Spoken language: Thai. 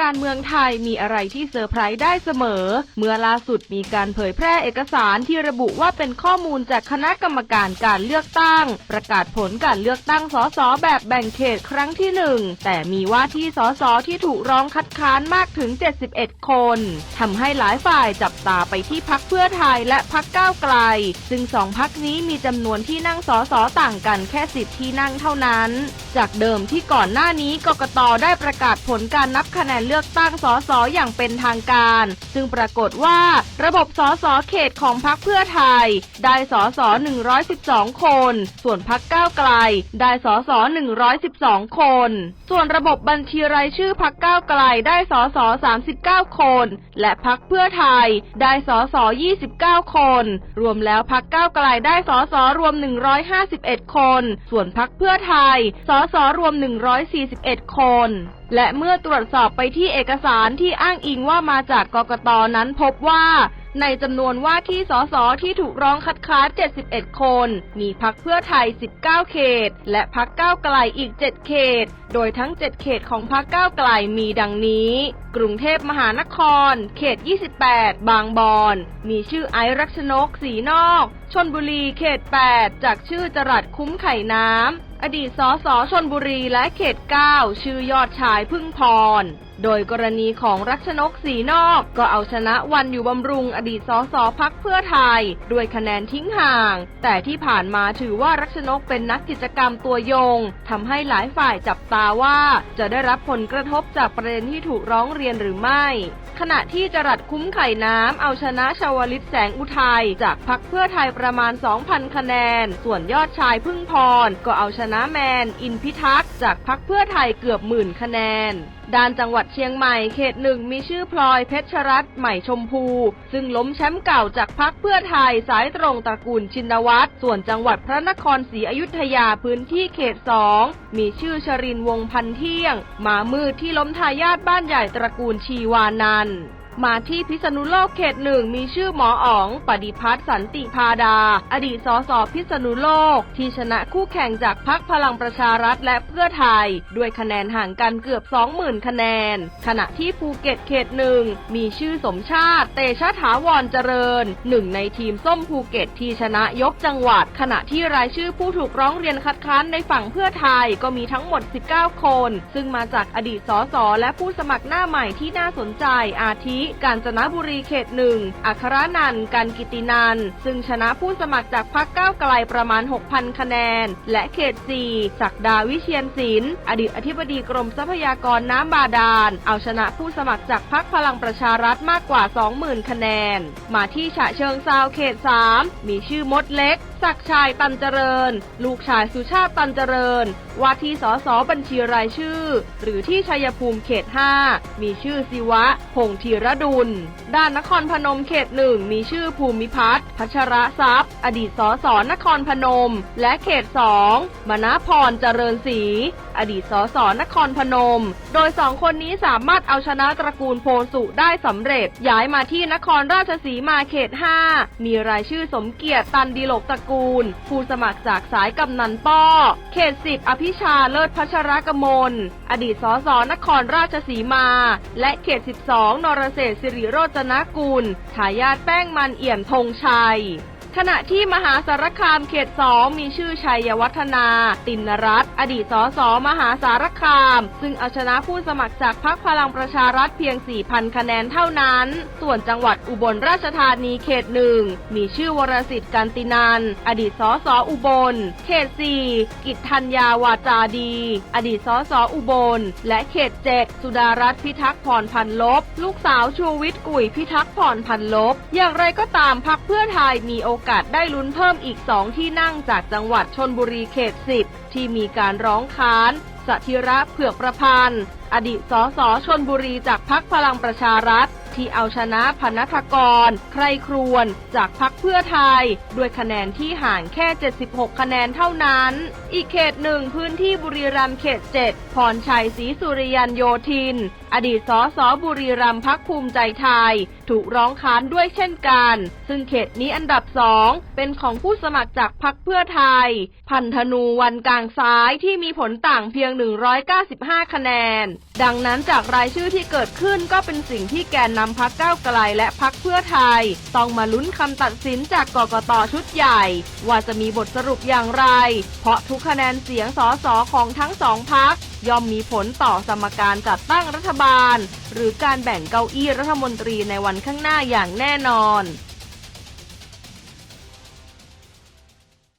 การเมืองไทยมีอะไรที่เซอร์ไพรส์ได้เสมอ เมื่อล่าสุดมีการเผยแพร่เอกสารที่ระบุว่าเป็นข้อมูลจากคณะกรรมการการเลือกตั้ง ประกาศผลการเลือกตั้งสสแบบแบ่งเขตครั้งที่หนึ่งแต่มีว่าที่สสที่ถูกร้องคัดค้านมากถึง 71 คนทำให้หลายฝ่ายจับตาไปที่พักเพื่อไทยและพักก้าวไกล ซึ่งสองพักนี้มีจำนวนที่นั่งสสต่างกันแค่สิบที่นั่งเท่านั้น จากเดิมที่ก่อนหน้านี้กกตได้ประกาศผลการนับคะแนนเลือกตั้งสสอย่างเป็นทางการ ซึ่งปรากฏว่าระบบสสเขตของพรรคเพื่อไทย ได้สส112 คน ส่วนพรรคก้าวไกล ได้สส112 คน ส่วนระบบบัญชีรายชื่อพรรคก้าวไกลได้สส39 คน และพรรคเพื่อไทยได้สส29 คน รวมแล้วพรรคก้าวไกลได้สสรวม 151 คน ส่วนพรรคเพื่อไทย สสรวม 141 คน และเมื่อตรวจสอบไปที่เอกสารที่อ้างอิงว่ามาจากกกตนั้นพบว่า ในจำนวนว่าที่สสที่ถูกร้องคัดค้าน 71 คน มีพักเพื่อไทย 19 เขต และพักก้าวไกลอีก 7 เขต โดยทั้ง 7 เขตของพักก้าวไกลมีดังนี้ กรุงเทพมหานคร เขต 28 บางบอนมีชื่อไอรักชนกสีนอกชนบุรีเขต 8 จากชื่อจรัดคุ้มไข่น้ำ อดีตสสชนบุรีและเขต 9 ชื่อยอดชายพึ่งพร โดยกรณีของรัชนกสีนอก ก็เอาชนะวันอยู่บำรุงอดีตสสพักเพื่อไทย ด้วยคะแนนทิ้งห่าง แต่ที่ผ่านมาถือว่ารัชนกเป็นนักกิจกรรมตัวยงทำให้หลายฝ่ายจับตาว่า จะได้รับผลกระทบจากประเด็นที่ถูกร้องเรียนหรือไม่ ขณะที่จรัดคุ้มไข่น้ำเอาชนะชาวลิตแสงอุทัยจากพักเพื่อไทยประมาณ 2,000 คะแนน ส่วนยอดชายพึ่งพรก็เอาชนะแมน อินพิทักษ์จากพักเพื่อไทยเกือบหมื่นคะแนนด้านจังหวัดเชียงใหม่เขตหนึ่งมีชื่อพลอยเพชรรัตน์ใหม่ชมพู ซึ่งล้มแชมป์เก่าจากพักเพื่อไทยสายตรงตระกูลชินวัตรส่วนจังหวัดพระนครศรีอยุธยาพื้นที่เขตสองมีชื่อชรินวงพันเที่ยงหมามืดที่ล้มทายาทบ้านใหญ่ตระกูลชีวานันท์ มาที่พิษณุโลกเขตหนึ่งมีชื่อหมออ๋อง ปฏิพัฒน์สันติพาดา อดีตสสพิษณุโลก ที่ชนะคู่แข่งจากพักพลังประชารัฐและเพื่อไทย ด้วยคะแนนห่างกันเกือบ 20,000 คะแนน ขณะที่ภูเก็ตเขตหนึ่งมีชื่อสมชาติ เตชะถาวรเจริญ หนึ่งในทีมส้มภูเก็ตที่ชนะยกจังหวัด ขณะที่รายชื่อผู้ถูกร้องเรียนคัดค้านในฝั่งเพื่อไทยก็มีทั้งหมด 19 คน ซึ่งมาจากอดีตสสและผู้สมัครหน้าใหม่ที่น่าสนใจอาทิกาญจนบุรีเขตหนึ่ง อัครนันท์การกิตินัน ซึ่งชนะผู้สมัครจากพรรคก้าวไกลประมาณ 6,000 คะแนน และเขต4ศักดาวิเชียนศิลป์อดีตอธิบดีกรมทรัพยากรน้ำบาดาล เอาชนะผู้สมัครจากพรรคพลังประชารัฐมากกว่า 20,000 คะแนน มาที่ฉะเชิงเซาเขต3มีชื่อมดเล็กศักชัยตันเจริญ ลูกชายสุชาติตันเจริญ ว่าที่สสบัญชีรายชื่อ หรือที่ชัยภูมิเขต 5 มีชื่อศิวะ พงษ์ธีรดุล ด้านนครพนมเขตหนึ่งมีชื่อภูมิพัฒน์พัชระทรัพย์ อดีตสสนครพนม และเขต2มณพรเจริญศรี อดีตสสนครพนม โดยสองคนนี้สามารถเอาชนะตระกูลโพสุได้สำเร็จ ย้ายมาที่นครราชสีมาเขต 5 มีรายชื่อสมเกียรติตันดีโลกตระกูล ผู้สมัครจากสายกำนันป้อ เขต10อภิชาเลิศพัชรกมล อดีตสสนครราชสีมา และเขต 12 นรเศรษสิริโรจนกุลทายาทแป้งมันเอี่ยมธงชัย ขณะที่มหาสารคามเขตสองมีชื่อชัยวัฒนา ตินรัตน์อดีตสสมหาสารคาม ซึ่งเอาชนะผู้สมัครจากพรรคพลังประชารัฐเพียง 4,000 คะแนนเท่านั้น ส่วนจังหวัดอุบลราชธานีเขตหนึ่งมีชื่อวรสิทธิ์กันตินันอดีตสสอุบล เขต4กิจธัญญาวาจาดี อดีตสสอุบล และเขต7สุดารัตน์พิทักษ์พรพันลบ ลูกสาวชูวิทย์กุยพิทักษ์พรพันลบ อย่างไรก็ตามพักเพื่อไทยมีโอกาสได้ลุ้นเพิ่มอีกสองที่นั่งจากจังหวัดชนบุรีเขต 10 ที่มีการร้องค้านสธิระเผือกประพันธ์ อดีตสสชนบุรีจากพักพลังประชารัฐ ที่เอาชนะพนัทกร ใครครวนจากพักเพื่อไทย ด้วยคะแนนที่ห่างแค่ 76 คะแนนเท่านั้น อีกเขตหนึ่งพื้นที่บุรีรัมย์เขต 7 พรชัยศรีสุริยันโยธิน อดีตสสบุรีรัมย์พักภูมิใจไทย ถูกร้องค้านด้วยเช่นกัน ซึ่งเขตนี้อันดับสองเป็นของผู้สมัครจากพักเพื่อไทย พันธนูวันกลางซ้ายที่มีผลต่างเพียง 195 คะแนน ดังนั้นจากรายชื่อที่เกิดขึ้นก็เป็นสิ่งที่แกนนำพักก้าวไกลและพักเพื่อไทย ต้องมาลุ้นคำตัดสินจากกกตชุดใหญ่ ว่าจะมีบทสรุปอย่างไร เพราะทุกคะแนนเสียงสอสอของทั้งสองพักย่อมมีผลต่อสมการจัดตั้งรัฐบาล หรือการแบ่งเก้าอี้รัฐมนตรีในวันข้างหน้าอย่างแน่นอน